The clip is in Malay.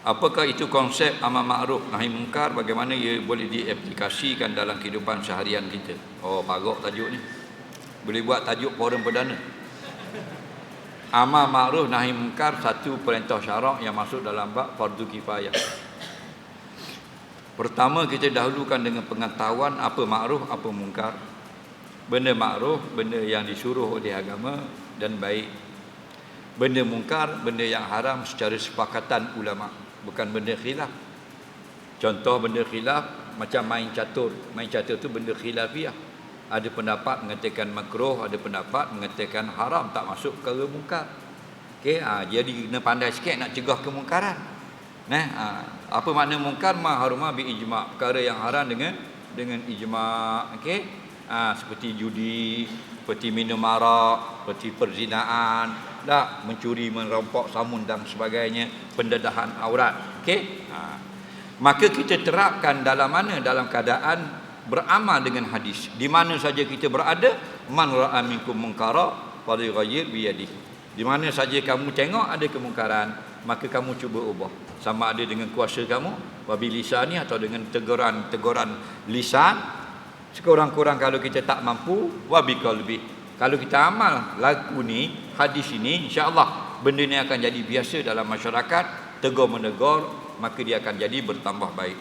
Apakah itu konsep amal ma'ruf nahi mungkar bagaimana ia boleh diaplikasikan dalam kehidupan seharian kita? Oh, pagok tajuk ni. Boleh buat tajuk forum perdana. Amal ma'ruf nahi mungkar satu perintah syarak yang masuk dalam bab fardu kifayah. Pertama kita dahulukan dengan pengetahuan apa ma'ruf, apa mungkar. Benda ma'ruf, benda yang disuruh oleh agama dan baik. Benda mungkar, benda yang haram secara sepakatan ulama, bukan benda khilaf. Contoh benda khilaf macam main catur. Main catur tu benda khilafiah. Ada pendapat mengatakan makruh, ada pendapat mengatakan haram, tak masuk ke mungkar. Okey, ha, jadi kena pandai sikit nak cegah kemungkaran. Nah, ha, apa makna mungkar ma haruma bi ijma perkara yang haram dengan dengan ijma okey ha, seperti judi seperti minum arak seperti perzinaan dah mencuri merampok samun dan sebagainya pendedahan aurat. Okey? Ha. maka kita terapkan dalam mana? Dalam keadaan beramal dengan hadis. Di mana saja kita berada man ra'a minkum munkara falyughayyir bi yadihi di mana saja kamu tengok ada kemungkaran maka kamu cuba ubah. Sama ada dengan kuasa kamu wabi lisan ni atau dengan teguran-teguran lisan sekurang-kurang kalau kita tak mampu wabikal lebih kalau kita amal lagu ni hadis ini insyaallah benda ni akan jadi biasa dalam masyarakat tegur menegur maka dia akan jadi bertambah baik.